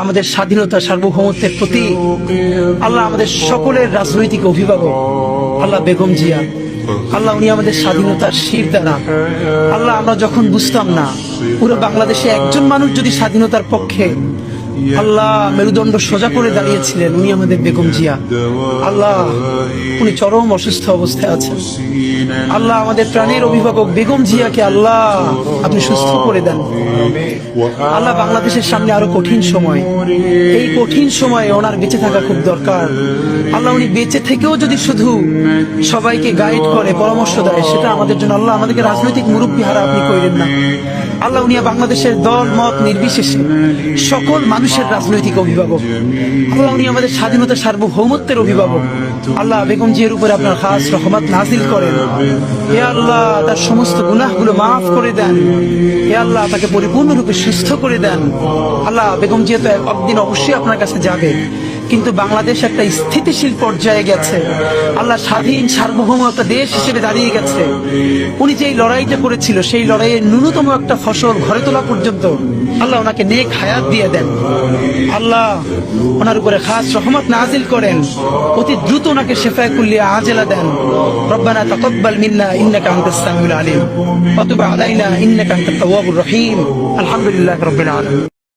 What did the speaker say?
আমাদের স্বাধীনতা সার্বভৌমত্বের প্রতি আল্লাহ আমাদের সকলের রাজনৈতিক অভিভাবক, আল্লাহ বেগম জিয়া, আল্লাহ উনি আমাদের স্বাধীনতার শির দ্বারা আল্লাহ আমরা যখন বুঝতাম না, পুরো বাংলাদেশে একজন মানুষ যদি স্বাধীনতার পক্ষে আল্লাহ মেরুদণ্ড সোজা করে দাঁড়িয়েছিলেন, উনি আমাদের বেগম জিয়া। আল্লাহ, উনি চরম অসুস্থ অবস্থায় আছেন। আল্লাহ আমাদের প্রাণের অভিভাবক বেগম জিয়াকে আল্লাহ, আপনি সুস্থ করে দেন। আল্লাহ বাংলাদেশের সামনে আরও কঠিন সময়। এই কঠিন সময়ে ওনার বেঁচে থাকা খুব দরকার। আল্লাহ উনি বেঁচে থেকেও যদি শুধু সবাইকে গাইড করে, পরামর্শ দেয়, সেটা আমাদের জন্য আল্লাহ আমাদেরকে রাজনৈতিক মুরব্বী হারা আপনি কইলেন না। আল্লাহ উনি বাংলাদেশের দল, মত নির্বিশেষে সকল মানুষের রাজনৈতিক অভিভাবক। আল্লাহ, উনি আমাদের স্বাধীনতা সার্বভৌমত্বের অভিভাবক। আল্লাহ, বেগম জিয়ার উপরে আপনার খাস রহমত নাজিল করেন। হে আল্লাহ, তার সমস্ত গুনাহগুলো মাফ করে দেন। হে আল্লাহ, তাকে পরিপূর্ণরূপে সুস্থ করে দেন। আল্লাহ, বেগম জিয়া তো একদিন অবশ্যই আপনার কাছে যাবে। কিন্তু বাংলাদেশ একটা স্থিতিশীল পর্যায়ে গেছে। আল্লাহ স্বাধীন সার্বভৌম একটা দেশ হিসেবে দাঁড়িয়ে গেছে। উনি যে লড়াইটা করেছিল, সেই লড়াইয়ে ন্যূনতম একটা ফসল ঘরে তোলা পর্যন্ত আল্লাহ ওনাকে নেক হায়াত দিয়ে দেন। আল্লাহ ওনার উপরে খাস রহমত নাজিল করেন। অতি দ্রুত ওনাকে শেফায় কুল্লিয়া আজেলা দেন। রব্বানা তাকাব্বাল মিন্না আলিম। ওয়া তুব আলাইনা, ইন্নাকা আনতাত তাওয়াবুর রহিম। আলহামদুলিল্লাহি রাব্বিল আলামিন।